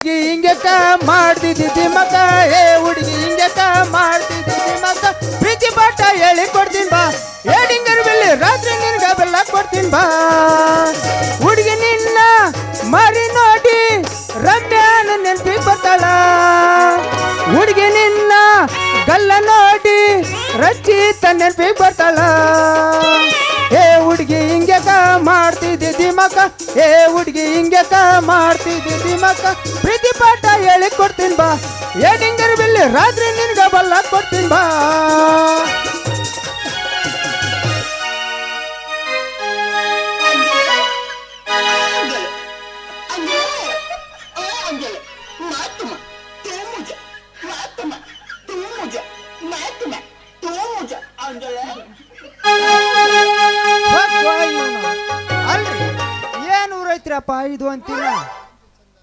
ಹುಡುಗಿ ಹಿಂಗಕ್ಕ ಮಾಡ್ತಿದ್ದಿ ಮಗ ಏ ಹುಡುಗಿ ಹಿಂಗಕ್ಕ ಮಾಡ್ತಿದ್ದಿ ಮಗ ಪ್ರೀತಿ ಪಾಠ ಹೇಳಿ ಕೊಡ್ತೀನಿ ಬಾ. ಏಡಿಂಗರ್ ಬೆಲ್ಲಿ ರಾತ್ರಿ ನಿನ್ಗ ಬೆಲ್ಲ ಕೊಡ್ತೀನಿ ಬಾ. ಹುಡುಗಿ ನಿನ್ನ ಮರಿ ನೋಡಿ ರಮ್ಯಾನ ನೆನ್ಪಿ ಬರ್ತಾಳ. ಹುಡುಗಿ ನಿನ್ನ ಗಲ್ಲ ನೋಡಿ ರಚಿತ ನೆನ್ಪಿ ಬರ್ತಾಳ. ಏ ಹುಡುಗಿ ಹಿಂಗ್ಯಾಕ ಮಾಡ್ತಿದ್ದಿ ದಿಮಕ. ಏ ಹುಡುಗಿ ಹಿಂಗ್ಯಾಕ ಮಾಡ್ತಿದ್ದಿ ದಿಮಕ. ರಾತ್ರಿ ನಿಿನಗೆ ಬಲ್ಲ ಕೊಟ್ಟಿನ್ ಬಾ. ಅಲ್ರಿ ಏನ್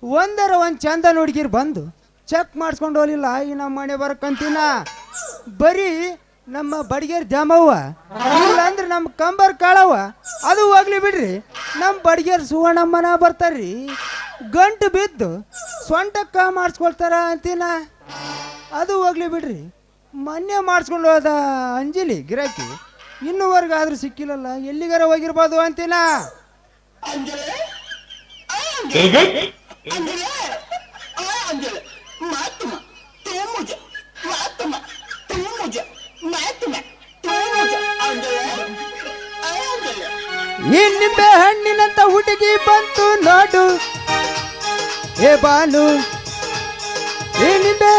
ಒಂದರ ಒಂದ್ ಚಂದನ ಹುಡುಗಿರ್ ಬಂದು ಚೆಕ್ ಮಾಡಿಸ್ಕೊಂಡು ಹೋಗಲಿಲ್ಲ. ಈ ನಮ್ಮ ಮನೆ ಬರಕಂತೀನ. ಬರೀ ನಮ್ಮ ಬಡಿಗೇರ್ ಜಾಮವ್ವ ಇಲ್ಲ ಅಂದ್ರೆ ನಮ್ಮ ಕಂಬರ್ ಕಾಳವ್ವ. ಅದು ಹೋಗ್ಲಿ ಬಿಡ್ರಿ. ನಮ್ಮ ಬಡಿಗೇರ್ ಸುವರ್ಣಮ್ಮನ ಬರ್ತಾರ್ರಿ. ಗಂಟು ಬಿದ್ದು ಸೊಂಟಕ್ಕ ಮಾಡಿಸ್ಕೊಳ್ತಾರ ಅಂತೀನ. ಅದು ಹೋಗ್ಲಿ ಬಿಡ್ರಿ. ಮೊನ್ನೆ ಮಾಡಿಸ್ಕೊಂಡು ಹೋದ ಅಂಜಲಿ ಗಿರಾಕಿ ಇನ್ನೂವರೆಗೆ ಆದ್ರೂ ಸಿಕ್ಕಿಲ್ಲಲ್ಲ. ಎಲ್ಲಿಗಾರ ಹೋಗಿರ್ಬೋದು ಅಂತೀನ? Ángel, ಎ ನಿಂಬೆ ಹಣ್ಣಿನಂತ ಹುಡುಗಿ ಬಂತು ನಾಡು. ಏ ಬಾಲು ಏ ನಿಂಬೆ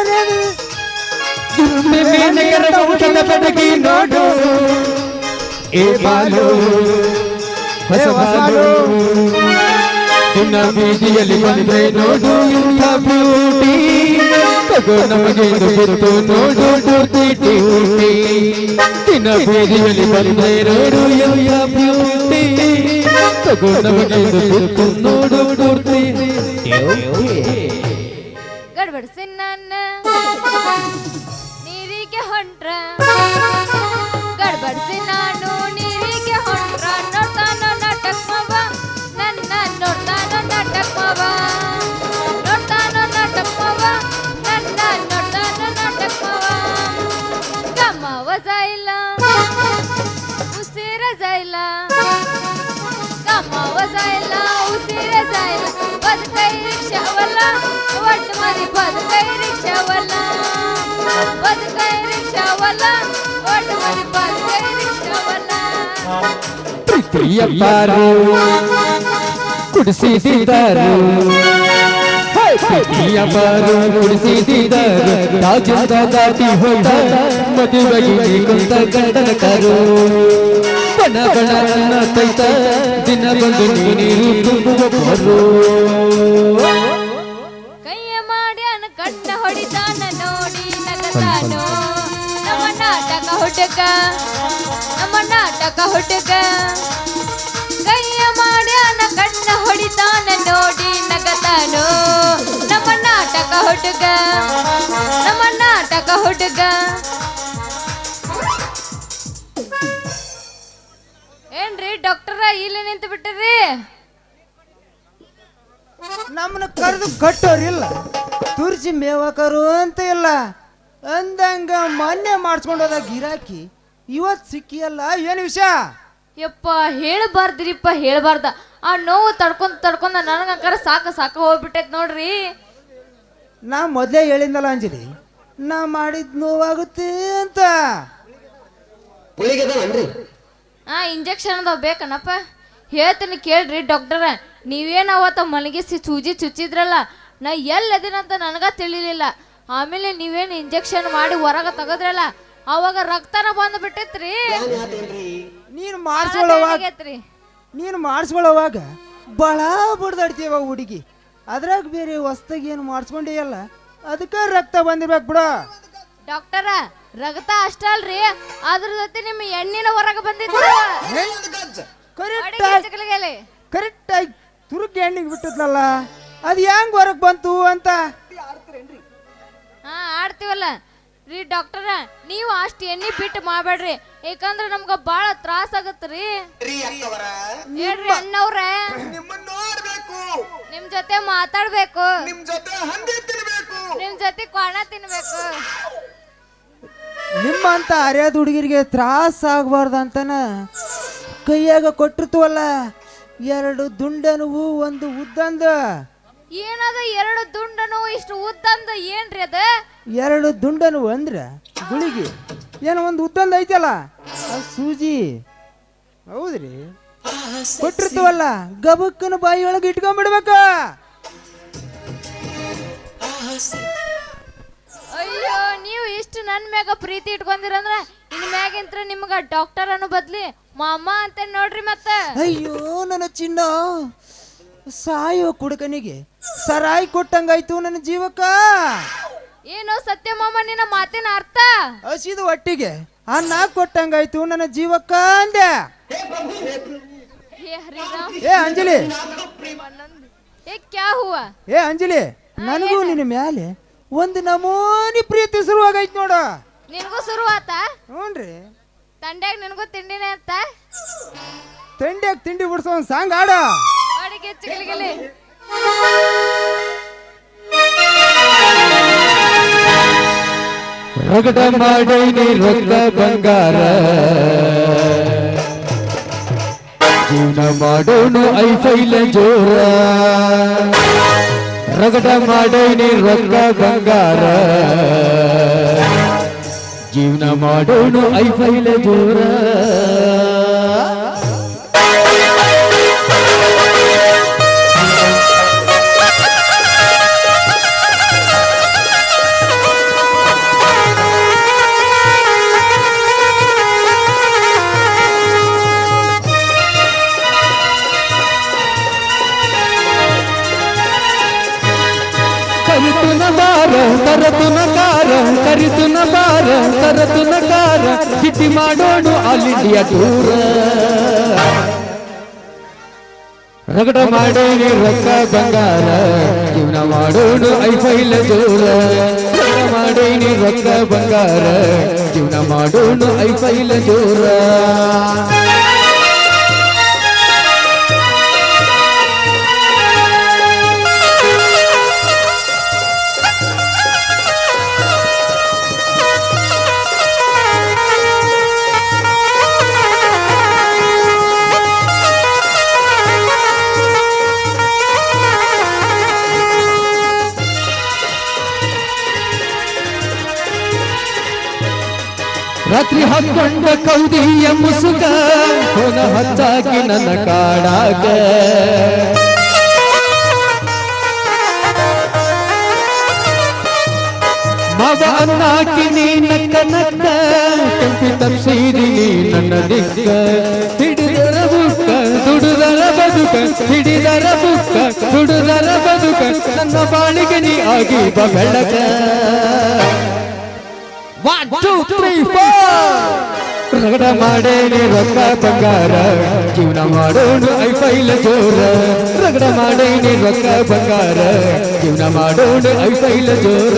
ನೀವೇ ಅಂತ ಹುಟ್ಟಿದ ಪೆಟ್ಟಿಗಿ ನೋಡು. ಏ ಬಾಲು ಬೇ ವಾರು ಕುಂಡರ್ ಈಜಿಗ ದಿವನಿ ನೋಡು. ತಗೋ ನಮಗೆ ಇದು ಗೊತ್ತು ನೋಡು ಡೂಟಿ ಡ್ಯೂಟಿ ನಿನ್ನ ಬೀದಿಯಲ್ಲಿ ಬಂದ್ರೆ ನೋಡು ಎಲ್ಲ ಬ್ಯೂಟಿ ತಗೋ ನಮಗೆ ಇದು ಗೊತ್ತು ನೋಡು ಡೂಟಿ ಗಡ್ಬಡಿಸಿ ನನ್ನ ನೀರಿಗೆ ಹೊಂಟ್ರ ಗಡ್ಬಡಿಸಿ ನಾನು ನೀರಿಗೆ ಹೊಂಟ್ರ ನೋಡ್ತಾನೋ ನಾಟಕ ಮವ ನನ್ನ ನೋಡ್ತಾನೋ ನಾಟಕ ಮವ ನೋಡ್ತಾನೋ ನಾಟಕ ಮವ जायला. उशीर जायला. कामाव जायला उशीर जायला. बद काही रिक्षावाला वाट मारी बद काही रिक्षावाला. बद काही रिक्षावाला वाट मारी बद काही रिक्षावाला. प्रिय पारू कुर्सी दी ಪ್ರೀತಿಯ ಬಾರು ಕುಡಿಸಿದರು ರಾಜದ ದಾಟಿ ಹೋದ ಮದುವೆಗೆ ಕುಂತ ಗಂಡನ ಕರು ಬಣ ಬಣ ತೈತ ದಿನ ಬಂದು ನೀರು ತುಂಬುವ ಬರು. ಕೈಯ ಮಾಡ್ಯಾನ ಕಣ್ಣ ಹೊಡಿತಾನ ನೋಡಿ ನಗತಾನೋ. ನಮ್ಮ ನಾಟಕ ಹುಡುಗ ನಮ್ಮ ನಾಟಕ ಹುಡುಗ. ಕಣ್ಣ ಹೊಡಿತಾನ ನೋಡಿ ನಗತಾನೋ? ನಮ್ಮ ನಾಟಕ ಹುಡುಗ ನಮ್ಮ ನಾಟಕ ಹುಡುಗ. ಏನ್ರಿ ಡಾಕ್ಟರ ಇಲ್ಲಿ ನಿಂತು ಬಿಟ್ಟಿರಿ ನಮ್ಮನ್ನ ಕರೆದು ಕಟ್ಟೋರಿಲ್ಲ. ತುರ್ಸಿ ಮೇವಕರು ಅಂತ ಇಲ್ಲ. ಅಂದಂಗ ಮೊನ್ನೆ ಮಾಡಿಸ್ಕೊಂಡು ಹೋದ ಗಿರಾಕಿ ಇವತ್ತು ಸಿಕ್ಕಿಯಲ್ಲ ಏನು ವಿಷಯ? ಯಪ್ಪ ಹೇಳಬಾರ್ದ್ರಿಪ್ಪ ಹೇಳಬಾರ್ದ. ಆ ನೋವು ತಡ್ಕೊಂಡ್ ತಡ್ಕೊಂಡ ನನಗಂಕರ ಸಾಕ ಸಾಕ ಹೋಗ್ಬಿಟ್ಟೈತ್ ನೋಡ್ರಿ. ನಾ ಮೊದಲೇ ಹೇಳಿದ್ನಲ್ಲ ಅಂಜಲಿ ನಾ ಮಾಡಿದ್ ನೋವಾಗುತ್ತೆ ಅಂತ. ಆ ಇಂಜೆಕ್ಷನ್ ಅದಾವ ಬೇಕನಪ್ಪ. ಹೇಳ್ತೀನಿ ಕೇಳ್ರಿ ಡಾಕ್ಟರ ನೀವೇನು ಅವತ್ತ ಮಲಗಿಸಿ ಸೂಜಿ ಚುಚ್ಚಿದ್ರಲ್ಲ ನಾ ಎಲ್ಲದಿನಂತ ನನಗ ತಿಳಿಲಿಲ್ಲ. ಆಮೇಲೆ ನೀವೇನು ಇಂಜೆಕ್ಷನ್ ಮಾಡಿ ಹೊರಗೆ ತಗದ್ರಲ್ಲ ಅವಾಗ ರಕ್ತನ ಬಂದು ಬಿಟ್ಟೈತ್ರಿ ನೀನು ಮಾಡಿಸ್ಕೊಳ್ಳೋವಾಗ ಆಗೈತ್ರಿ ನೀನು ಮಾಡಿಸ್ಕೊಳ್ಳೋವಾಗ ಬಹಳ ಬಡ್ದಾಡ್ತೀವ ಹುಡುಗಿ. ಅದ್ರಾಗ ಬೇರೆ ಹೊಸ್ದಾಗಿ ಏನು ಮಾಡಿಸ್ಕೊಂಡಿಯಲ್ಲ ಅದಕ್ಕೆ ರಕ್ತ ಬಂದಿರ್ಬೇಕು ಬಿಡ. ಡಾಕ್ಟರ ರಕ್ತ ಅಷ್ಟ ಅಲ್ರಿ. ಅದ್ರ ಜೊತೆ ನಿಮ್ಮ ಎಣ್ಣಿನ ಹೊರಗೆ ಬಂದಿತ್ತು ಕರೆಕ್ಟ್ ಆಗಿ ತುರುಕಿ ಎಣ್ಣಿಗೆ ಬಿಟ್ಟಿದ್ನಲ್ಲ ಅದು ಹೆಂಗ್ ಹೊರಗೆ ಬಂತು ಅಂತ. ಹಾ ಆಡ್ತೀವಲ್ಲ. ರೀ ಡಾಕ್ಟರ್ ನೀವು ಅಷ್ಟು ಎಣ್ಣೆ ಬಿಟ್ಟು ಮಾಡಬೇಡ್ರಿ ಯಾಕಂದ್ರೆ ನಮ್ಗ ಬಾಳ ತ್ರಾಸ ಆಗತ್ರಿ. ರೀ ಅಕ್ಕವರ. ಹೇಳ್ರಿ ಅಣ್ಣವ್ರ. ನಿಮ್ಮನ್ನ ನೋಡ್ಬೇಕು. ನಿಮ್ ಜೊತೆ ಮಾತಾಡ್ಬೇಕು. ನಿಮ್ ಜೊತೆ ಹಂದಿ ತಿನ್ಬೇಕು. ನಿಮ್ ಜೊತೆ ಕ್ವಾಣ ತಿನ್ಬೇಕು. ನಿಮ್ಮಂತ ಅರಿಯಾದ ಹುಡುಗಿರಿಗೆ ತ್ರಾಸ ಆಗ್ಬಾರ್ದು ಅಂತನ ಕೈಯಾಗ ಕೊಟ್ಟಿರ್ತವಲ್ಲ ಎರಡು ದುಂಡನುವು ಒಂದು ಉದ್ದಂದ. ಏನದ ಎರಡು ದುಂಡನು ಇಷ್ಟು ಉದ್ದಂದ ಏನ್ರಿ ಅದ? ಎರಡು ದುಂಡನು ಅಂದ್ರೆ ಗುಳಿಗೆ. ಏನು ಒಂದು ಉದ್ದಂದ ಐತಲ್ಲ? ಅದು ಸೂಜಿ. ಹೌದ್ರಿ. ಕೊಟ್ಟಿರ್ತೀವಲ್ಲ ಗಬಕ್ಕನ ಬಾಯಿ ಒಳಗೆ ಇಟ್ಕೊಂಡ್ಬಿಡ್ಬೇಕ ಅಯ್ಯೋ ನೀವು ಇಷ್ಟು ನನ್ ಮ್ಯಾಗ ಪ್ರೀತಿ ಇಟ್ಕೊಂಡಿರಂದ್ರ ಇನ್ ಮ್ಯಾಗಿಂತ್ರ ನಿಮ್ಗ ಡಾಕ್ಟರ್ ಅನ್ನು ಬದ್ಲಿ ಮಾಮ ಅಂತ ನೋಡ್ರಿ ಮತ್ತೆ? ಅಯ್ಯೋ ನನ್ನ ಚಿನ್ನ. ಸಾಯೋ ಕುಡುಕನಿಗೆ ಸರಾಯಿ ಕೊಟ್ಟಂಗಾಯ್ತು ನನ್ನ ಜೀವಕ್ಕ. ಏನು ಸತ್ಯ ಮಾಮ ನಿನ್ನ ಮಾತಿನ ಅರ್ಥ? ಹಸಿದು ಒಟ್ಟಿಗೆ ಅನ್ನ ಕೊಟ್ಟಂಗಾಯ್ತು ನನ್ನ ಜೀವಕ್ಕ ಅಂದೆ. ಹೇ ಹರಿರಾಮ್. ಏ ಅಂಜಲಿ. ಏ ಕ್ಯಾ ಹೂವಾ? ಏ ಅಂಜಲಿ ನನಗೂ ನಿನ್ನ ಮ್ಯಾಲೆ ಒಂದು ನಮೂನಿ ಪ್ರೀತಿ ಶುರುವಾಗೈತ್ ನೋಡ. ನಿನಗೂ ಶುರು ಆತ ಹ್ಞೂನ್ರಿ ತಂಡ್ಯಾಗ ನಿನಗೂ ತಿಂಡಿನೇ ಅಂತ? ತಂಡ್ಯಾಗ ತಿಂಡಿ ಬಿಡ್ಸೋ ಒಂದು ಸಾಂಗ್ ಆಡ ಚಿಗಲಿಗಿಲಿ ರಗಡ ಮಾಡೈನಿ ರೊಕ್ಕ ಬಂಗಾರ. ಜೀವನ ಮಾಡೋನು ಐಫೈಲ ಜೋರ. ರಗಡ ಮಾಡೈನಿ ರೊಕ್ಕ ಬಂಗಾರ. ಜೀವನ ಮಾಡೋನು ಐಫೈಲ ಜೋರ. ಬಾರ ತರತು ನಕಾರ ಚಿಟ್ಟಿ ಮಾಡೋಣ ಆಲ್ ಇಂಡಿಯಾ ಟೂರ ರಗಡ ಮಾಡೋಣ ರೊಕ್ಕ ಬಂಗಾರ, ಜೀವನ ಮಾಡೋಣ ಐಫೈಲ ಜೋರ ಮಾಡೋಣ ರೊಕ್ಕ ಬಂಗಾರ, ಜೀವನ ಮಾಡೋಣ ಐಫೈಲ ಜೋರ ರಾತ್ರಿ ಹಾಕೊಂಡ ಕೌದಿಯ ಮುಸುಕ ಹೊನ ಹಚ್ಚಾಗಿ ನನ್ನ ಕಾಡಾಗ ಮಗ ಅನ್ನಾಕಿ ನೀನ ಕನಕ, ಕೆಂಪಿ ತಪ್ಸೀರಿ ನನ್ನ ದಿಕ್ಕ. ಹಿಡಿದರ ಬುಕ್ಕ, ದುಡುದರ ಬದುಕ, ಹಿಡಿದರ ಬುಕ್ಕ, ದುಡುದರ ಬದುಕ, ನನ್ನ ಬಾಳಿಗೆ ನೀ ಆಗಿ ಬೆಳಕ. ಒನ್ ಟೂ ತ್ರೀ ಫೋರ್ ರಗಡ ಮಾಡೇನೆ ರೊಕ್ಕ ಬಂಗಾರ. ಜೀವನ ಮಾಡೋಣ ಐಫೈಲ ಜೋರ. ರಗಡ ಮಾಡೇನೆ ರೊಕ್ಕ ಬಂಗಾರ. ಜೀವನ ಮಾಡೋಣ ಐಫೈಲ ಜೋರ.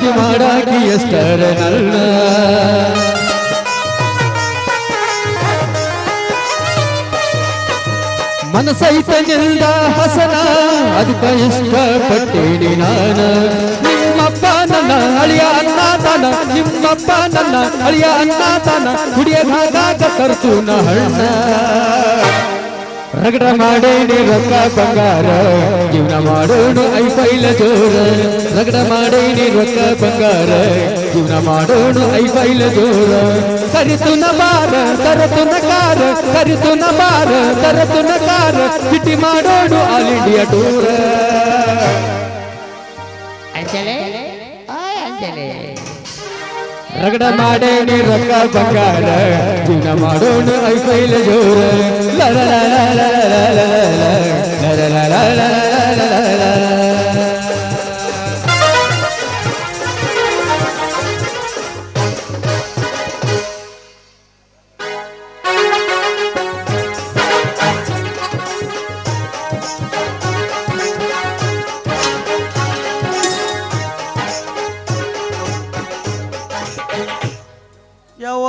ಕಾಳಜಿ ಮಾಡಾಕಿ ಎಷ್ಟರ ನನ್ನ ಮನಸೈತ ನಿಲ್ದ ಹಸನ ಅದಕ್ಕ ಇಷ್ಟಪಟ್ಟೇನಿ ನಾನ. ನಿಮ್ಮಪ್ಪ ನನ್ನ ಅಳಿಯ ಅನ್ನ ತಾನ ನಿಮ್ಮಪ್ಪ ನನ್ನ ಅಳಿಯ ಅನ್ನ ತಾನ ಕುಡಿಯದಾಗ ಕರ್ತು ಹಣ್ಣ. ರಗಡ ಮಾಡೇನಿ ರೊಕ್ಕ ಬಂಗಾರ. ಜೀವನ ಮಾಡೋಣ ಐಫೈಲ ಜೋರ. ರಗಡ ಮಾಡೇನಿ ರೊಕ್ಕ ಬಂಗಾರ. ಜೀವನ ಮಾಡೋಣ ಐಫೈಲ ಜೋರ. ಕರಿತು ಬಾರ ಕರತು ಕಾರ. ಕರಿತು ಬಾರ ಕರತು ಕಾರ. ಚಿಟಿ ಮಾಡೋಣ ಆಲ್ ಇಂಡಿಯಾ ಟೂರ. ರಗಡ ಮಾಡೇನಿ ರೊಕ್ಕ ಬಂಗಾರ ದಿನ ಮಾಡೋಣ ಕೈಲ ಜೋರ ಲರ ಲರ ಲರ ಲರ ಲರ ಲರ ಲರ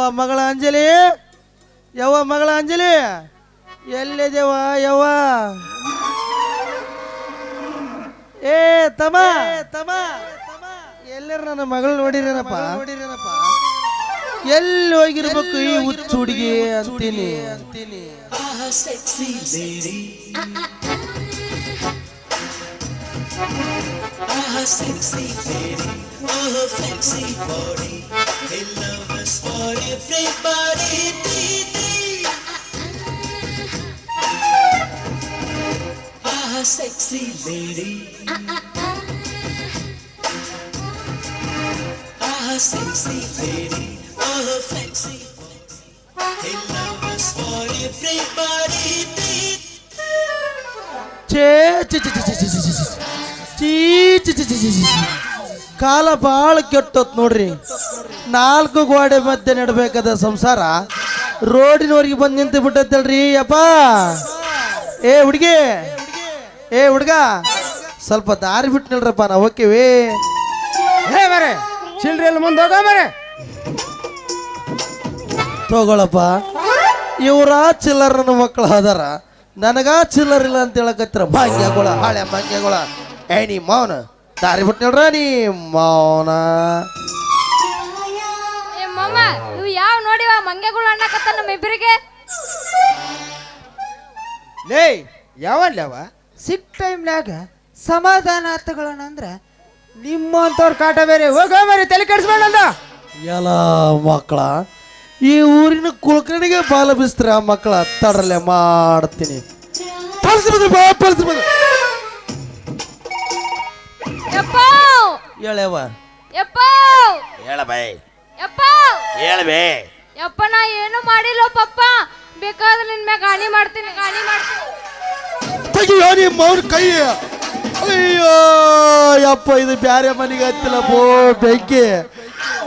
ಮಗಳ ಅಂಜಲಿ? ಯವ್ವ ಮಗಳ ಅಂಜಲಿ? ಎಲ್ಲಿದೆವ ಯವ್ವ? ಏ ತಮ ತಮ ಎಲ್ಲರ ನನ್ನ ಮಗಳು ನೋಡಿರೇನಪ್ಪ? ನೋಡಿರೇನಪ್ಪ? ಎಲ್ಲಿ ಹೋಗಿರ್ಬೇಕು ಈ ಹುಚ್ಚು ಹುಡುಗಿ ಅಂತೀನಿ. ಅಂತೀನಿ. sexy lady. A sexy lady, a sexy body. They love us for everybody. Dee. Ah, sexy lady. Ah, her sexy lady, a sexy body. They love us for everybody. Dee dee. Ah, ಚಿ ಚಿ ಚಿ ಛೇ. ಕಾಲ ಭಾಳ ಕೆಟ್ಟೋತ್ ನೋಡ್ರಿ. ನಾಲ್ಕು ಗೋಡೆ ಮಧ್ಯೆ ನಡ್ಬೇಕಾದ ಸಂಸಾರ. ರೋಡಿನವರೆಗೆ ಬಂದು ನಿಂತು ಬಿಟ್ಟತ್ತಲ್ರಿ ಅಪ್ಪ ಏ ಹುಡುಗಿ. ಏ ಹುಡುಗ. ಸ್ವಲ್ಪ ದಾರಿ ಬಿಟ್ಟು ನಿಲ್ರಪ್ಪ ನಾವು ಹೋಗ್ತೀವಿ ಹೇ ಮರೆ ಚಿಲ್ರಿ ಎಲ್ಲ ಮುಂದೆ ಹೋಗೋ ಮರೆ ತಗೊಳಪ್ಪ. ಇವರ ಚಿಲ್ಲರ್ ನನ್ನ ಮಕ್ಕಳು ಅದಾರ. ನನಗ ಚಿಲ್ಲರ್ ಇಲ್ಲ ಅಂತ ಹೇಳಕತ್ತಿರ. ಭಾಗ್ಯಗಳ ಹಾಳೆ ಮಂಗ್ಯಗಳ ಏ ನೀ ಮೌನ ದಾರಿ ಬಿಟ್ಟು ನೋಡ್ರ ನೀ ಮೌನ ಏ ಮಮ್ಮ ಇವು ಯಾವ ನೋಡಿವ? ಮಂಗೆಗಳು ಅನ್ನಕತ್ತ ನಮ್ಮ ಇಬ್ಬರಿಗೆ ಲೇ ಯಾವಲ್ಲವ? ಸಿಕ್ ಟೈಮ್ನಾಗ ಸಮಾಧಾನ ಆತಗಳನ್ನ ಅಂದ್ರೆ ನಿಮ್ಮಂತವ್ರ ಕಾಟ ಬೇರೆ ಹೋಗೋ ಬೇರೆ ತಲೆ ಕೆಡಿಸ್ಬೇಡಂದ ಎಲ್ಲ ಮಕ್ಕಳ ಈ ಊರಿನ ಕುಳ್ಕಣಿಗೆ ಬಾಲ ಬಿಸ್ತ್ರ ಮಕ್ಕಳ? ತಡಲೆ ಮಾಡ್ತೀನಿ. ಪಲ್ಸ್ ಬಂದ್ರು ಬಾ ಪಲ್ಸ್ ಬಂದ್ರು ಹೇಳವ ಯಪ್ಪ ಹೇಳ ಬೈ ಯಪ್ಪ ಹೇಳಬೇ ಯಪ್ಪ ನಾ ಏನು ಮಾಡಿಲ್ಲ ಪಪ್ಪ ಬೇಕಾದ್ರೆ ನಿನ್ ಮ್ಯಾಗ ಗಾಣಿ ಮಾಡ್ತೀನಿ ಗಾಣಿ ಮಾಡ್ತೀನಿ ತೆಗಿಯೋ ನಿಮ್ಮ ಅವ್ರ ಕೈ ಅಯ್ಯೋ ಯಪ್ಪ ಇದು ಬ್ಯಾರೆ ಮನೆಗೆ ಹತ್ತಿಲ್ಲ ಬೋ ಬೆಂಕಿ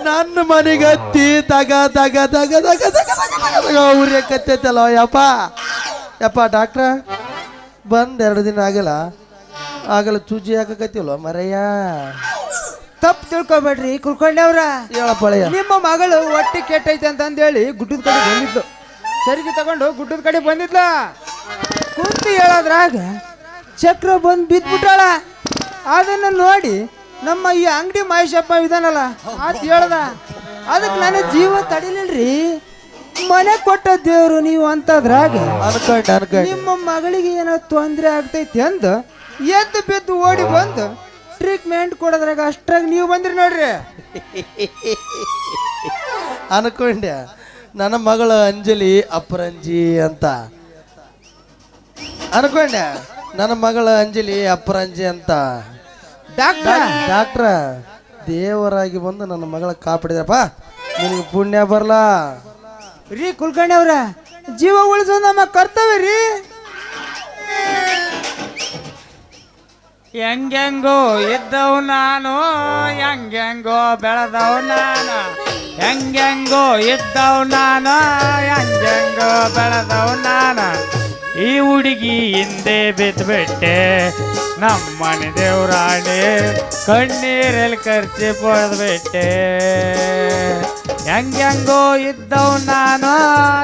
ನನ್ನ ಮನೆಗೆ ಹತ್ತಿ ತಗ ತಗ ತಗ ತಗ ತಗ ತಗ ತಗ ಉರಿಯಕತ್ತೈತಲ್ಲ ಯಪ್ಪ ಯಪ್ಪ ಡಾಕ್ಟ್ರ ಬಂದ್ ಎರಡು ದಿನ ಆಗಲ್ಲ ಆಗಲ್ಲ ಚೂಜಿ ಹಾಕಕತ್ತಿಲ್ವ ಮರಯ್ಯ? ತಪ್ಪು ತಿಳ್ಕೊಬೇಡ್ರಿ ಕುಲ್ಕೊಂಡವ್ರ ಹೇಳಪ್ಪಳಯ್ಯ ನಿಮ್ಮ ಮಗಳು ಹೊಟ್ಟೆ ಕೆಟ್ಟೈತೆ ಅಂತಂದೇಳಿ ಗುಡ್ಡದ ಕಡೆ ಬಂದಿದ್ಲು. ಸರಿಗೆ ತಗೊಂಡು ಗುಡ್ಡದ ಕಡೆ ಬಂದಿದ್ಲ. ಕುಂತು ಹೇಳೋದ್ರಾಗ ಚಕ್ರ ಬಂದು ಬಿದ್ಬಿಟ್ಟಾಳ. ಅದನ್ನ ನೋಡಿ ನಮ್ಮ ಈ ಅಂಗಡಿ ಮಹೇಶಪ್ಪ ಇದಾನಲ್ಲ ಆತ ಹೇಳ್ದ ಅದಕ್ಕೆ ನನ್ನ ಜೀವ ತಡಿಲಿಲ್ರಿ. ಮನೆ ಕೊಟ್ಟ ದೇವರು ನೀವು ಅಂತದ್ರಾಗ ಅನ್ಕೊಂಡ್ ಅನ್ಕೊಂಡ್. ನಿಮ್ಮ ಮಗಳಿಗೆ ಏನೋ ತೊಂದರೆ ಆಗ್ತೈತಿ ಅಂದು ಎದ್ದು ಬಿದ್ದು ಓಡಿ ಬಂದು ಟ್ರೀಟ್ಮೆಂಟ್ ಕೊಡೋದ್ರಾಗ ಅಷ್ಟ್ರಾಗ ನೀವು ಬಂದ್ರಿ ನೋಡ್ರಿ. ಅನ್ಕೊಂಡೆ. ನನ್ನ ಮಗಳು ಅಂಜಲಿ ಅಪರಂಜಿ ಅಂತ. ಅನ್ಕೊಂಡೆ. ನನ್ನ ಮಗಳ ಅಂಜಲಿ ಅಪರಂಜಿ ಅಂತ. ಡಾಕ್ಟರ್? ಡಾಕ್ಟ್ರ ದೇವರಾಗಿ ಬಂದು ನನ್ನ ಮಗಳ ಕಾಪಾಡಿದ್ರಪ್ಪ. ನಿನಗೆ ಪುಣ್ಯ ಬರಲ್ಲ ರೀ ಕುಲ್ಕರ್ಣಿ ಅವ್ರ ಜೀವ ಉಳಿಸೋದು ನಮ್ಮ ಕರ್ತವ್ಯ ರೀ. ಹೆಂಗೆಂಗೋ ಇದ್ದವು ನಾನು, ಹೆಂಗೆಂಗೋ ಬೆಳೆದವು ನಾನು. ಹೆಂಗೆಂಗೋ ಇದ್ದವ್ ನಾನು, ಹೆಂಗೆಂಗೋ ಬೆಳೆದವು ನಾನು. ಈ ಹುಡುಗಿ ಹಿಂದೆ ಬಿದ್ದುಬಿಟ್ಟೆ ನಮ್ಮನೆ ದೇವರಾಣಿ ಕಣ್ಣೀರಲ್ಲಿ ಖರ್ಚು ಪಡೆದ್ಬಿಟ್ಟೆ ಹೆಂಗೆಂಗೋ ಇದ್ದವು ನಾನು,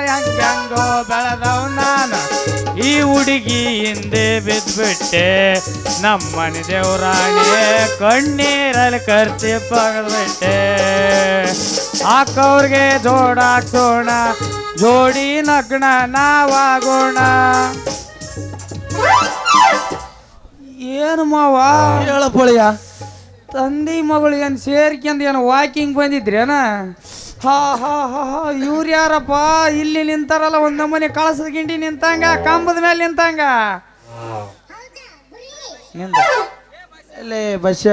ಹೆಂಗೆಂಗೋ ಬೆಳೆದವ್ ನಾನು. ಈ ಹುಡುಗಿ ಹಿಂದೆ ಬಿದ್ದುಬಿಟ್ಟೆ. ನಮ್ಮನೆ ದೇವರಾಣಿ ಕಣ್ಣೀರಲ್ಲಿ ಕರ್ತಿ ಪಡೆದ್ಬಿಟ್ಟೆ ಹಾಕವ್ರಿಗೆ ಜೋಡಾಕ್ಸೋಣ ಜೋಡಿ ನಗ್ನ ನಾವಾಗೋಣ. ಏನು ಮಾವ? ಹೇಳಪ್ಪಳಿಯ ತಂದಿ ಮಗಳು ಏನು ಸೇರ್ಕೊಂಡು ಏನು ವಾಕಿಂಗ್ ಬಂದಿದ್ರೇನ? ಹಾ ಹಾ ಹಾ ಹಾ ಇವ್ರು ಯಾರಪ್ಪ? ಇಲ್ಲಿ ನಿಂತಾರಲ್ಲ ಒಂದು ನಮೂನೆ ಕಳಸದ ಗಿಂಡಿ ನಿಂತಂಗ ಕಂಬದ ಮೇಲೆ ನಿಂತಂಗ. ನಿಂದ. ಅಲ್ಲೇ ಬಸ್ಸ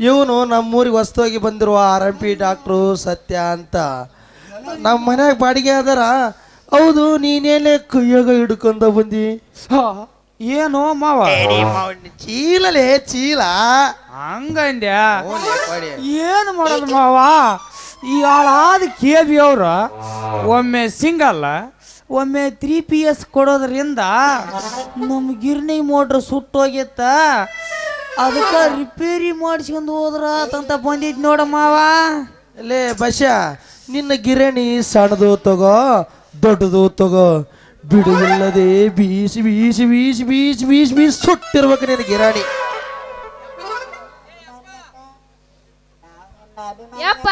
ಇವನು ನಮ್ಮೂರಿಗೆ ಹೊಸ್ತೋಗಿ ಬಂದಿರುವ ಆರ್ ಎಂ ಪಿ ಡಾಕ್ಟ್ರು ಸತ್ಯ ಅಂತ. ನಮ್ಮ ಮನ್ಯಾಗ ಬಾಡಿಗೆ ಅದಾರ. ಹೌದು ನೀನೇನೆ ಕೈಯಾಗ ಹಿಡ್ಕೊಂಡ ಬಂದಿ? ಹಾ, ಏನೋ ಮಾವ. ಚೀಲಲೇ ಚೀಲ. ಹಂಗಂದ್ಯ? ಏನು ಮಾಡೋದು ಮಾವ? ಈ ಆಳಾದ ಕೆ ಬಿ ಅವರು ಒಮ್ಮೆ ಸಿಂಗಲ್ ಒಮ್ಮೆ ತ್ರೀ ಪಿ ಎಸ್ ಕೊಡೋದ್ರಿಂದ ನಮ್ಮ ಗಿರ್ನಿ ಮೋಟ್ರ್ ಸುಟ್ಟೋಗಿತ್ತ. ಅದಕ್ಕೆ ರಿಪೇರಿ ಮಾಡಿಸ್ಕೊಂಡು ಹೋದ್ರ ಅಂತ ಬಂದಿದ್ ನೋಡ ಮಾವ. ಲೇ ಬಶ ನಿನ್ನ ಗಿರಣಿ ಸಣ್ಣದು ತಗೋ ದೊಡ್ಡದು ತಗೋ. ಬಿಡುವಿಲ್ಲದೆ ಬೀಸಿ ಬೀಸಿ ಬೀಸಿ ಬೀಸಿ ಬೀಸಿ ಬೀಸಿ ಸುಟ್ಟಿರ್ಬೇಕು ನಿನ್ನ ಗಿರಾಣಿ. ಯಪ್ಪ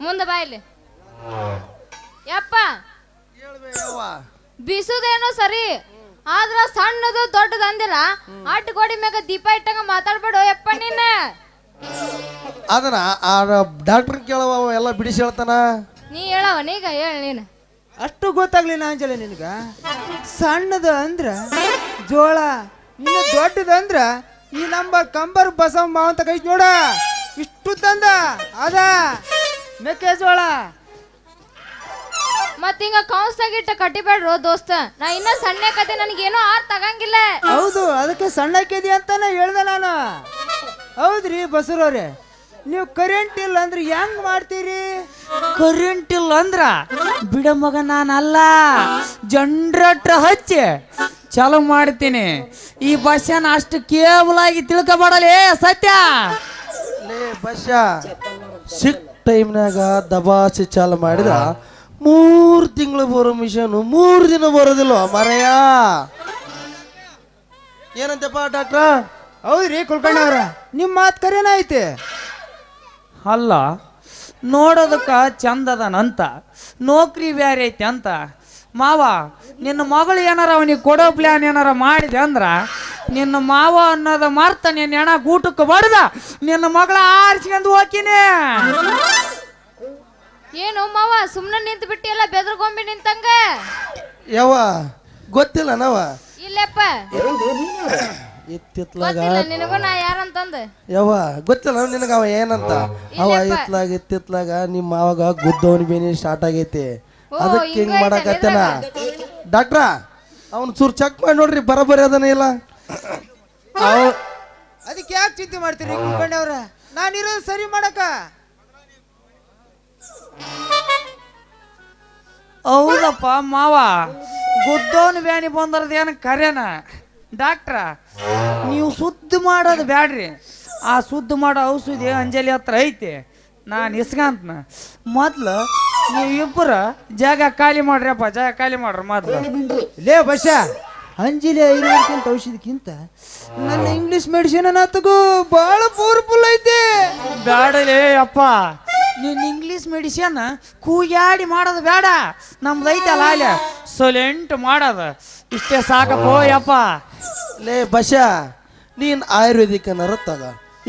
ಮುಂದೆ ಬಾಯಿಲಿ ಯಪ್ಪ. ಬಿಸುದೇನೋ ಸರಿ ಆದ್ರ ಸಣ್ಣದು ದೊಡ್ಡದು ಅಂದಿಲ್ಲ. ಅಡ್ಡ ಗೋಡಿ ಮ್ಯಾಗ ದೀಪ ಇಟ್ಟಂಗ ಮಾತಾಡ್ಬೇಡು ಯಪ್ಪ ನೀನ ಅದನ್ನ ಆ ಡಾಕ್ಟರ್ ಕೇಳವ ಅವ ಎಲ್ಲ ಬಿಡಿಸಿ ಹೇಳ್ತಾನ. ನೀ ಹೇಳವ ನೀಗ ಹೇಳ ನೀನು. ಅಷ್ಟು ಗೊತ್ತಾಗ್ಲಿಲ್ಲ ಅಂಜಲ ನಿನಗ. ಸಣ್ಣದು ಅಂದ್ರ ಜೋಳ ಇನ್ನು ದೊಡ್ಡದು ಅಂದ್ರ ಈ ನಂಬರ್ ಕಂಬರ್ ಬಸವ ಮಾವಂತ ಕೈ ನೋಡ. ಇಷ್ಟು ತಂದ ಅದ. ಮೆಕ್ಕೆಜೋಳ ಮತ್ ಹಿಂಗ ಕೌನ್ಸ್ನಾಗಿಟ್ಟ ಕಟ್ಟಿಬೇಡ್ರೋ ದೋಸ್ತ. ನಾ ಇನ್ನ ಸಣ್ಣ ಕತೆ ನನಗೇನೋ ಆರ್ ತಗಂಗಿಲ್ಲ. ಹೌದು ಅದಕ್ಕೆ ಸಣ್ಣಕ್ಕಿದೆ ಅಂತಾನೆ ಹೇಳ್ದೆ ನಾನು. ಹೌದ್ರಿ ಬಸರವ್ರೆ ನೀವು ಕರೆಂಟ್ ಇಲ್ಲ ಅಂದ್ರೆ ಹೆಂಗ್ ಮಾಡ್ತೀರಿ? ಕರೆಂಟ್ ಇಲ್ಲ ಅಂದ್ರ ಬಿಡ ಮಗ ನಾನಲ್ಲ ಜನರೇಟರ್ ಹಚ್ಚಿ ಚಾಲು ಮಾಡ್ತೀನಿ. ಈ ಬಸ್ಸನ್ನ ಅಷ್ಟು ಕೇವಲಾಗಿ ಆಗಿ ತಿಳ್ಕೊಬೇಡಲೇ ಸತ್ಯ. ಲೇ ಬಶ. ಸಿಕ್ ಟೈಮ್ನಾಗ ದಬಾಸಿ ಚಾಲು ಮಾಡಿದ ಮೂರು ತಿಂಗಳು ಬರೋ ಮಿಷನ್ ಮೂರು ದಿನ ಬರೋದಿಲ್ಲ ಮರೆಯ ಏನಂತಪ್ಪ ಡಾಕ್ಟ್ರ? ಹೌದ್ರಿ ಕುಲ್ಕರ್ಣವ್ರ ನಿಮ್ಮ ಮಾತು ಕರೆನ ಐತಿ. ಅಲ್ಲ ನೋಡೋದಕ್ಕ ಚಂದದನಂತ ನೌಕರಿ ಬ್ಯಾರೆ ಐತಿ ಅಂತ. ಮಾವ ನಿನ್ನ ಮಗಳು ಏನಾರ ಅವನಿಗೆ ಕೊಡೋ ಪ್ಲ್ಯಾನ್ ಏನಾರ ಮಾಡಿದೆ ಅಂದ್ರ ನಿನ್ನ ಮಾವ ಅನ್ನೋದ ಮರ್ತ ನಿನ್ನ ಹೆಣ ಗೂಟಕ್ಕೆ ಬಡ್ದ ನಿನ್ನ ಮಗಳ ಆರಿಸ್ಕೊಂಡು ಹೋಗ್ತೀನಿ. ಏನು ಮಾವ ಸುಮ್ಮನೆ ನಿಂತು ಬಿಟ್ಟಿಯಲ್ಲ ಬೆದರ್ಗೊಂಬಿ ನಿಂತಂಗ? ಯಾವ ಗೊತ್ತಿಲ್ಲ ನಾವ. ಇಲ್ಲಪ್ಪ. ಇತ್ತಿತ್ಲಾಗ ಗೊತ್ತಿಲ್ಲ ನಿನಗೂ ನಾ ಯಾರಂತಂದ? ಯವ್ವ ಗೊತ್ತಿಲ್ಲ ನಿನಗ ಅವ ಏನಂತ. ಅವ. ಇತ್ಲಾಗ ಇತ್ತಿತ್ಲಾಗ ನಿಮ್ಮ ಅವಾಗ ಗುದ್ದವನ್ ಬೇನಿ ಸ್ಟಾರ್ಟ್ ಆಗೈತಿ. ಅದಕ್ಕೆ ಹಿಂಗ್ ಮಾಡಕತ್ತೇನ? ಡಾಕ್ಟ್ರ ಅವ್ನು ಚೂರು ಚೆಕ್ ಮಾಡಿ ನೋಡ್ರಿ ಬರಬರಿ ಅದನ್ನ ಇಲ್ಲ. ಅವ್ ಅದಕ್ಕೆ ಯಾಕೆ ಚಿಂತೆ ಮಾಡ್ತೀರಿ ಅವ್ರು? ನಾನು ಇರೋದು ಸರಿ ಮಾಡಕ. ಹೌದಪ್ಪ ಮಾವ. ಗುದ್ದೋನ್ ಬ್ಯಾನಿ ಬಂದರದೇನು ಕರೆನ? ಡಾಕ್ಟ್ರ ನೀವು ಸುದ್ದಿ ಮಾಡೋದು ಬ್ಯಾಡ್ರಿ. ಆ ಸುದ್ದಿ ಮಾಡೋ ಔಷಧಿ ಅಂಜಲಿ ಹತ್ರ ಐತೆ. ನಾನು ಇಸ್ಕಂತನ. ಮೊದ್ಲು ನೀವು ಇಬ್ಬರು ಜಾಗ ಖಾಲಿ ಮಾಡ್ರಪ್ಪ ಜಾಗ ಖಾಲಿ ಮಾಡ್ರಿ ಮಾತ್ರ. ಲೇ ಬಶ ಅಂಜಿಲಿ ಐನೂರಕ್ಕಿಂತ ಔಷಧಕ್ಕಿಂತ ನನ್ನ ಇಂಗ್ಲಿಷ್ ಮೆಡಿಸಿನ್ ಅನ್ನತ್ತಗೂ ಭಾಳ ಪವರ್ಫುಲ್ ಐತೆ. ಬ್ಯಾಡಲೇ ಅಪ್ಪ. ನೀನು ಇಂಗ್ಲಿಷ್ ಮೆಡಿಸಿನ್ ಕೂಗ್ಯಾಡಿ ಮಾಡೋದು ಬೇಡ ನಮ್ದು ಐತಲ್ಲ ಅಲ್ಲ ಸೊಲೆಂಟ್ ಮಾಡೋದು. ಇಷ್ಟೇ ಸಾಕಪ್ಪ ಯಪ್ಪ ಲೇ ಬಶ ನೀನ್ ಆಯುರ್ವೇದಿಕ್ ಅನ್ನ ತಗ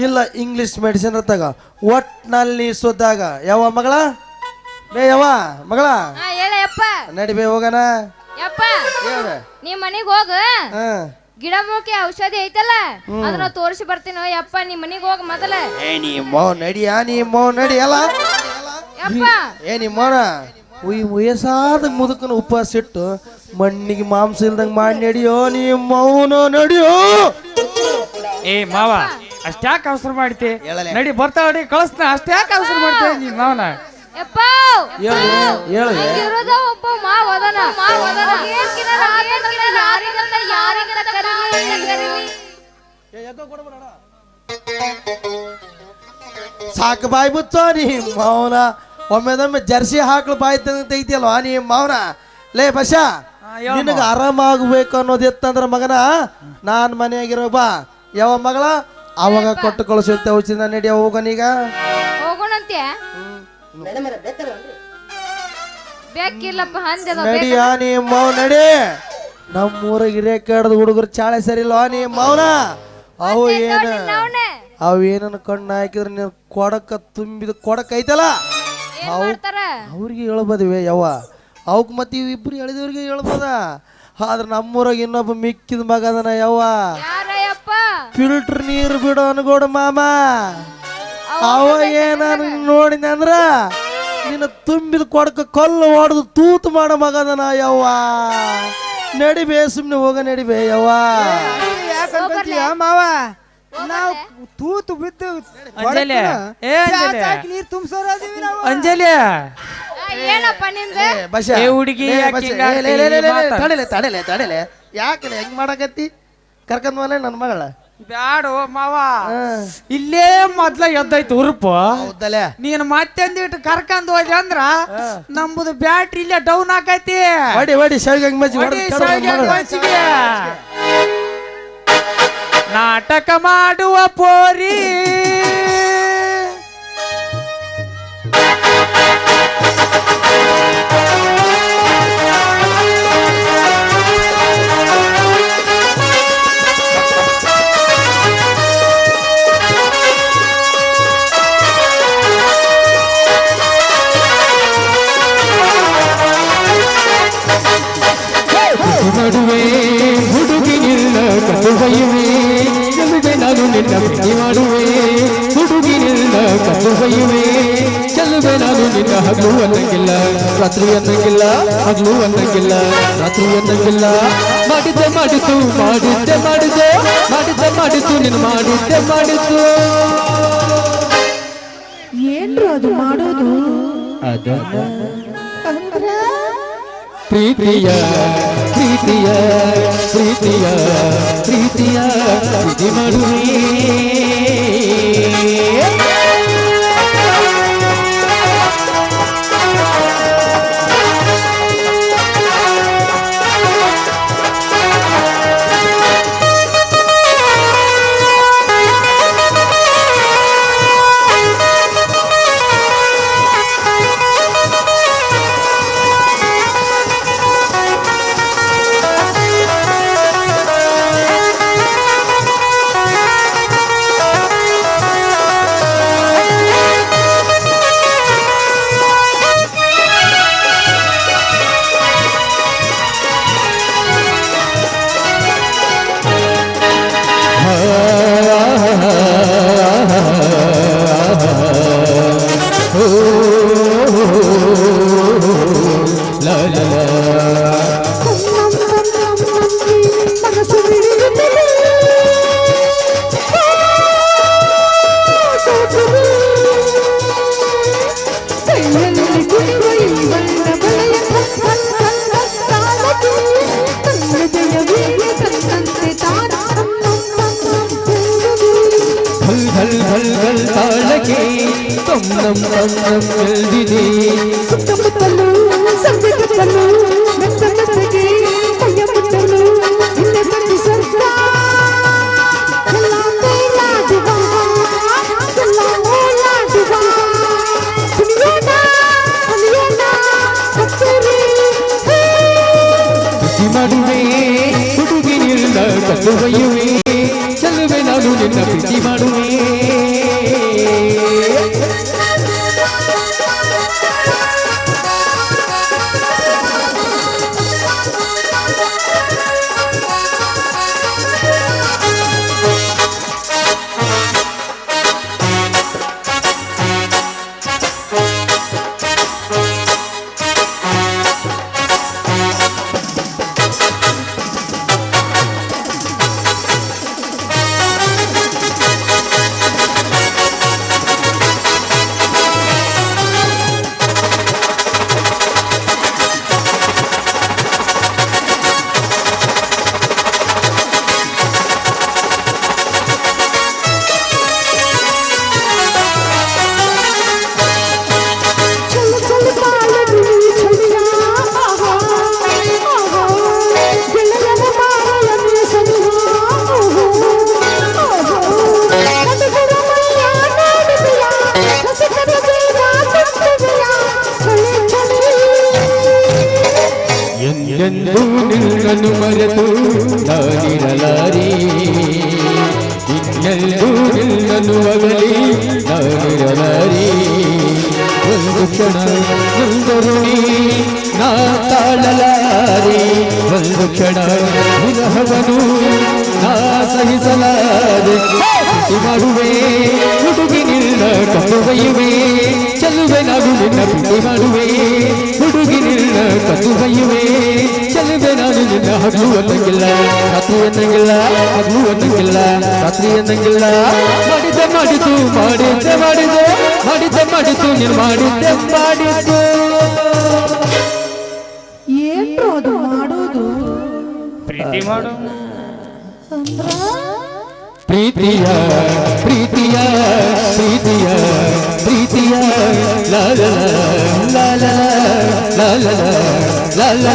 ಇಲ್ಲ ಇಂಗ್ಲಿಷ್ ಮೆಡಿಸಿನ್ ತಗ. ಒಟ್ನಲ್ಲಿ ಸೋದಾಗ ಯಾವ ಮಗಳ? ಬೇ ಯಾವ ಮಗಳ. ಹಾ ಹೇಳ ಯಪ್ಪ. ನಡಿ ಬೇ ಹೋಗಣ. ಯಪ್ಪ ಹೇಳ. ನೀ ಮನೆಗ್ ಹೋಗ. ಹಾ. ಗಿಡ ಮೂಕೆ ಔಷಧಿ ಐತಲ್ಲ ಅದನ್ನ ತೋರಿಸಿ ಬರ್ತೀನೋ. ಯಪ್ಪ ನೀ ಮನೆಗ್ ಹೋಗ ಮೊದಲ. ಏ ನೀ ಮೋ ನಡಿಯಾ ನೀ ಮೋ ನಡಿ ಅಲ್ಲ ಯಪ್ಪ. ಏ ನಿಮ್ಮ ಮೋನ. ಉಯ್ ವಯಸ್ಸಾದ ಮುದುಕನ ಉಪವಾಸ ಇಟ್ಟು ಮಣ್ಣಿಗೆ ಮಾಂಸ ಇಲ್ದಂಗೆ ಮಾಡಿ ನಡಿಯೋ ನೀ ಮೌನ ನಡಿಯೋ. ಏ ಮಾವ ಅಷ್ಟ್ಯಾಕೆ ಅವಸರ ಮಾಡ್ತಿ? ಹೇಳಲೆ. ನಡಿ ಬರ್ತಾವಡಿ ಕಳಿಸ್ನ ಅಷ್ಟ್ಯಾಕೆ ಅವಸರ ಮಾಡ್ತಿ? ನೀನ್ ಮಾವನ? ಇರೋದ ಒಬ್ಬ ಮಾವ ಅದನ ಮಾವ ಅದನ ಏನ್ಕಿನಾರ ಆತಂದ್ರೆ ಯಾರಿಗಂತ ಯಾರಿಗಂತ ಕರೀಲಿ ಕರೀಲಿ? ಸಾಕು ಬಾಯಿ ಬುಚ್ಚೋ ನೀ ಮೌನ ಒಮ್ಮೆದೊಮ್ಮೆ ಜರ್ಸಿ ಹಾಕಲು ಬಾಯಿ ತೆಗಿತಿಯಲ್ವಾ ನೀ ಮೌನ ಲೇ ಬಶ ನಿನಗೆ ಆರಾಮಾಗಬೇಕು ಅನ್ನೋದಿತ್ತಂದ್ರ ಮಗನ? ನಾನ್ ಮನೆಯಾಗಿರೋ ಬಾ. ಯಾವ ಮಗಳ? ಅವಾಗ ಕೊಟ್ಟು ಕಳಿಸುತ್ತೆ ಔಷಧ ನಡಿ ಹೋಗನೀಗ ಹೋಗೋಣಂತ್ಯ ಬೇಕಿಲ್ಲಪ್ಪ ಹಂದದ ನಡಿಯಾ ನೀ ಮೌ ನಡಿ. ನಮ್ಮೂರಾಗ ಹಿರಿಯ ಕೇಳದ ಹುಡುಗರು ಚಾಳೆ ಸರಿಲ್ವಾ ನೀ ಮೌನ ಅವು ಏನ ಅವನೇ? ಅವು ಏನನ್ನ ಕಣ್ಣು ಹಾಕಿದ್ರೆ ನೀನು ಕೊಡಕ ತುಂಬಿದ ಕೊಡಕ ಐತಲ್ಲ? ಮಾಡ್ತಾರ? ಅವ್ರಿಗೆ ಹೇಳ್ಬೋದಿವೆ ಯವ್ವ. ಅವಕ್ ಮತ್ತೆ ಇವಿಬ್ರು ಇಬ್ರು ಹೇಳಿದವ್ರಿಗೆ ಹೇಳ್ಬೋದ? ಆದ್ರೆ ನಮ್ಮೂರಾಗ ಇನ್ನೊಬ್ಬ ಮಿಕ್ಕಿದ ಮಗ ಅದನ ಯವ್ವ. ಫಿಲ್ಟರ್ ನೀರು ಬಿಡು ಅನ್ಗೋಡು ಮಾಮ. ಅವಾಗ ನಾನು ನೋಡಿನ ಅಂದ್ರ ನಿನ್ನ ತುಂಬಿದ ಕೊಡಕ ಕಲ್ಲು ಹೊಡೆದು ತೂತು ಮಾಡೋ ನಾ ಯವ್ವ. ನಡಿಬೇ ಸುಮ್ಮನೆ ಹೋಗ ನಡಿಬೇ ಯವ್ವ. ಯಾಕೆ ಅನ್ಕೊಂತೀಯ ಮಾವ? ನಾವು ತೂತು ಬಿದ್ದು ಅಂಜಲಿ, ಏ ಅಂಜಲಿ. ನೀರು ತುಂಬಿಸೋರ ನಾವು. ಅಂಜಲಿ. ಏನಪ್ಪ ನಿಂದ. ಏ ಹುಡುಗಿ ಲೇ, ಯಾಕ್ ಬಸ್ಸ. ಲೇ, ಲೇ, ಲೇ, ಲೇ, ಲೇ, ಮಾತಾಡ್- ತಡೆಲೆ ತಡೆಲೆ ತಡೆಲೆ. ಯಾಕೆ ಹೆಂಗ್ ಮಾಡಕತ್ತಿ? ಕರ್ಕೊಂಡ್ ಮೇಲೆ ನನ್ನ ಮಗಳ. ಬ್ಯಾಡು ಮಾವ. ಇಲ್ಲೇ ಮೊದ್ಲ ಎದ್ದೈತಿ ಉರುಪು ಹೌದಲೆ. ನೀನ್ ಮತ್ತೊಂದಿಟ್ಟು ಕರ್ಕೊಂಡ್ ಹೋದೆ ಅಂದ್ರ ನಮ್ದು ಬ್ಯಾಟ್ರಿ ಇಲ್ಲೇ ಡೌನ್ ಆಕೈತಿ ಹೊಡಿ ಹೊಡಿ ಶಾವಿಗೆ. ಮಜ್ಜಿಗೆ. ನಾಟಕ ಮಾಡುವ ಪೋರಿ. ಕಸುಬಯುವೆ ಚೆಲುವೆ ನಾನು ನಿನ್ನ ಪ್ರೀತಿ ಮಾಡುವೆ. ಹುಡುಗಿನಿಂದ ನಿನ್ನ ಬೈಯುವೆ ಚೆಲುವೆ ನಾನು ನಿನ್ನ ಹಗಲು ಅನ್ನಂಗಿಲ್ಲ. ರಾತ್ರಿ ಅನ್ನಂಗಿಲ್ಲ ಹಗಲು ಅನ್ನಂಗಿಲ್ಲ ರಾತ್ರಿ ಅನ್ನಂಗಿಲ್ಲ. ಮಾಡಿದ್ದೆ ಮಾಡಿತು ಮಾಡಿದ್ದೆ ಮಾಡಿದೆ ಮಾಡಿದ್ದೆ ಮಾಡಿತು ನಿನ್ನ ಮಾಡಿದ್ದೆ ಮಾಡಿತು ಏನ್ರು ಅದು ಮಾಡೋದು? ಅದನ್ನ ಪ್ರೀತಿಯ ಪ್ರೀತಿಯ ಪ್ರೀತಿಯ ಪ್ರೀತಿಯ ಪ್ರೀತಿ ಮಾಡುವೆ. ಕಸುಬಯುವೆ ಚೆಲುವೆ ತಾಳಲಾರಿ ಒಂದು ಕ್ಷಣ ವಿರಹವನು ನಾ ಸಹಿಸಲಾದೆ ಪ್ರೀತಿ ಮಾಡುವೆ ಹುಡುಗಿ ನಿನ್ನ ಕತ್ತುವಯುವೆ ಚೆಲುವೆ ನಾವು ನಿನ್ನ ಪ್ರೀತಿ ಮಾಡುವೆ ಹುಡುಗಿ ನಿನ್ನ ಕತ್ತುವಯುವೆ ಚೆಲುವೆ ನಾನು ನಿನ್ನ ಹಗಲು ಅನ್ನಂಗಿಲ್ಲ ರಾತ್ರಿ ಅನ್ನಂಗಿಲ್ಲ ಹಗಲು ಅನ್ನಂಗಿಲ್ಲ ರಾತ್ರಿ ಅನ್ನಂಗಿಲ್ಲ ಮಾಡಿದ್ದೆ ಮಾಡಿತು ಮಾಡಿದ್ದೆ ಮಾಡಿದೆ ಮಾಡಿದ್ದೆ ಮಾಡಿತು ನೀನು ಮಾಡಿದ್ದೆ ಮಾಡಿತು ಏನ್ರು ಅದು ಮಾಡೋದು ಪ್ರೀತಿ ಮಾಡು ಪ್ರೀತಿಯ ಪ್ರೀತಿಯ ಪ್ರೀತಿಯ ಪ್ರೀತಿಯ ಲಲ ಲಲ ಲಲ ಲಲ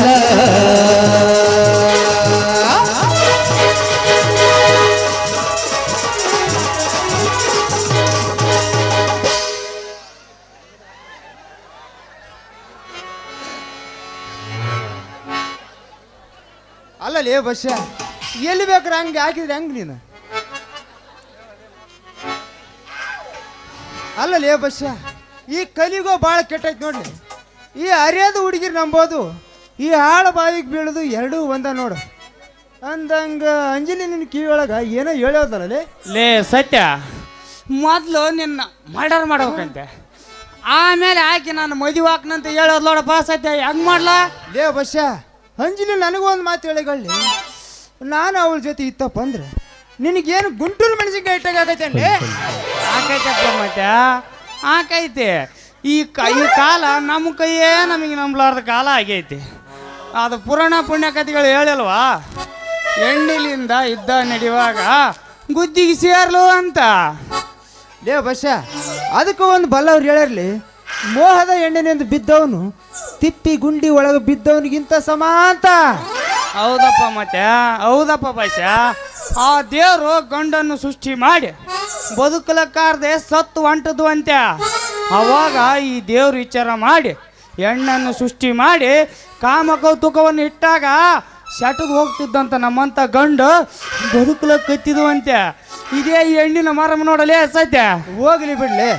ಅಲ್ಲಲೇ ಬಸ್ಸ ಎಲ್ಲಿ ಬೇಕಾರೆ ಹಂಗೆ ಹಾಕಿದ್ರೆ ಹೆಂಗೆ ನೀನು? ಅಲ್ಲಲೇ ಬಸ್ಸ ಈ ಕಲಿಗೋ ಭಾಳ ಕೆಟ್ಟೈತೆ ನೋಡ್ಲಿ. ಈ ಅರಿಯೋದು ಹುಡುಗಿರು ನಂಬೋದು ಈ ಹಾಳು ಬಾವಿಗೆ ಬೀಳೋದು ಎರಡೂ ಒಂದ ನೋಡು. ಅಂದಂಗ ಅಂಜಲಿ ನಿನ್ನ ಕಿವಿಯೊಳಗೆ ಏನೋ ಹೇಳೋದಲ್ಲೇ ಲೇ ಸತ್ಯ ಮೊದಲು ನಿನ್ನ ಮರ್ಡರ್ ಮಾಡ್ಬೇಕಂತೆ. ಆಮೇಲೆ ಆಕೆ ನಾನು ಮದುವೆ ಹಾಕ್ನಂತ ಹೇಳೋದು ನೋಡಪ್ಪ ಸತ್ಯ ಹೆಂಗ್ ಮಾಡ್ಲಾ? ಲೇ ಬಸ್ಸ ಅಂಜಲಿ ನನಗೂ ಒಂದು ಮಾತು ಹೇಳಿಗಳ್ಳಿ. ನಾನು ಅವಳ ಜೊತೆ ಇತ್ತಪ್ಪ ಅಂದ್ರೆ ನಿನಗೇನು ಗುಂಟೂರು ಮೆಣಸಿನ್ಕಾಯಿ ಇಟ್ಟಾಗೈತೆ ಆಕೈತೆ ಮತ್ತೆ ಆಕೈತೆ. ಈ ಕೈ ಈ ಕಾಲ ನಮ್ಮ ಕೈಯೇ ನಮಗೆ ನಂಬಲಾರ್ದ ಕಾಲ ಆಗೈತಿ. ಅದು ಪುರಾಣ ಪುಣ್ಯ ಕಥೆಗಳು ಹೇಳಲ್ವಾ? ಹೆಣ್ಣಿಲಿಂದ ಯುದ್ಧ ನಡೆಯುವಾಗ ಗುದ್ದಿಗೆ ಸೇರ್ಲು ಅಂತ. ಲೇ ಬಶ ಅದಕ್ಕೆ ಒಂದು ಬಲ್ಲವ್ರು ಹೇಳಿರಲಿ. ಮೋಹದ ಎಣ್ಣೆನಿಂದ ಬಿದ್ದವನು ತಿಪ್ಪಿ ಗುಂಡಿ ಒಳಗೆ ಬಿದ್ದವನಿಗಿಂತ ಸಮ ಅಂತ. ಹೌದಪ್ಪ ಮತ್ತೆ? ಹೌದಪ್ಪ ಬಸ್ಸ ಆ ದೇವರು ಗಂಡನ್ನು ಸೃಷ್ಟಿ ಮಾಡಿ ಬದುಕಲಕ್ಕಾರ್ದೆ ಸತ್ತು ಹೊಂಟದು ಅಂತೆ ಅವಾಗ ಈ ದೇವ್ರ ವಿಚಾರ ಮಾಡಿ ಹೆಣ್ಣನ್ನು ಸೃಷ್ಟಿ ಮಾಡಿ ಕಾಮ ಕೌತುಕವನ್ನು ಇಟ್ಟಾಗ ಶಟಗ್ ಹೋಗ್ತಿದ್ದಂತ ನಮ್ಮಂತ ಗಂಡು ಬದುಕಲಕ್ಕತ್ತಿದ್ವು ಅಂತ ಇದೇ ಈ ಹೆಣ್ಣಿನ ಮರಮ ನೋಡಲೇ ಸತ್ಯ ಹೋಗ್ಲಿ ಬಿಡ್ಲಿ.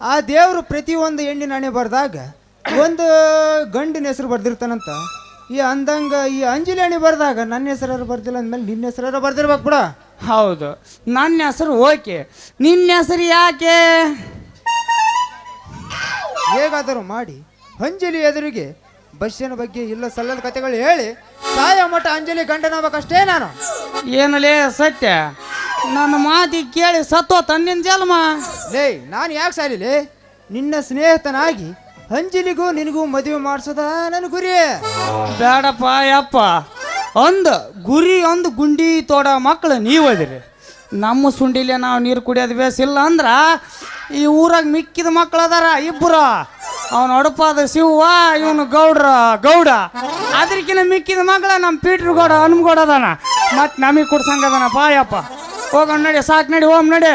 ಆ ದೇವರು ಪ್ರತಿಯೊಂದು ಹೆಣ್ಣಿನ ಹಣೆ ಬರ್ದಾಗ ಒಂದು ಗಂಡಿನ ಹೆಸರು ಬರ್ದಿರ್ತಾನಂತ. ಈ ಅಂದಂಗ ಈ ಅಂಜಲಿ ಅಣಿ ಬರ್ದಾಗ ನನ್ನ ಹೆಸರು ಬರ್ದಿಲ್ಲ ಅಂದ್ಮೇಲೆ ನಿನ್ನ ಹೆಸರು ಬರ್ದಿರ್ಬೇಕು ಬಿಡ. ಹೌದು. ನನ್ನ ಹೆಸರು ಓಕೆ. ನಿನ್ನ ಹೆಸರು ಯಾಕೆ? ಹೇಗಾದರೂ ಮಾಡಿ ಅಂಜಲಿ ಎದುರಿಗೆ ಬಸ್ಸಿನ ಬಗ್ಗೆ ಇಲ್ಲ ಸಲ್ಲದ ಕಥೆಗಳು ಹೇಳಿ ಸಾಯ ಮಠ ಅಂಜಲಿ ಗಂಡನಾಗಬೇಕಷ್ಟೇ ನಾನು. ಏನಲೇ ಸತ್ಯ? ನನ್ನ ಮಾತಿ ಕೇಳಿ ಸತ್ತೋ ತನ್ನಿನ ಜನ್ಮ. ಲೇ ನಾನು ಯಾಕೆ ಸಾಲಿಲಿ ನಿನ್ನ ಸ್ನೇಹಿತನಾಗಿ ಅಂಜಲಿಗೂ ನಿನಗೂ ಮದುವೆ ಮಾಡಿಸೋದ ನನ್ನ ಗುರಿ. ಬೇಡಪ್ಪ ಯಪ್ಪ ಒಂದು ಗುರಿ ಒಂದು ಗುಂಡಿ ತೋಡ ಮಕ್ಕಳು ನೀವು ಅದಿರಿ. ನಮ್ಮ ಸುಂಡಿಲೆ ನಾವು ನೀರು ಕುಡಿಯೋದು ಬೇಸಿಲ್ಲ ಅಂದ್ರೆ ಈ ಊರಾಗ ಮಿಕ್ಕಿದ ಮಕ್ಕಳು ಅದಾರ ಇಬ್ಬರು. ಅವನು ಅಡಪಾದ ಶಿವ ಇವನು ಗೌಡ್ರ, ಗೌಡ. ಅದಕ್ಕಿಂತ ಮಿಕ್ಕಿದ ಮಕ್ಕಳ ನಮ್ಮ ಪೀಟ್ರ್ ಗೌಡ ಹನುಮಗೌಡ ಅದಾನ. ಮತ್ತು ನಮಗೆ ಕುಡ್ಸಂಗದಾನ ಪಾಯಪ್ಪ ಹೋಗೋಣ ನಡಿ, ಸಾಕು ನಡಿ, ಹೋಮ್ ನಡಿ.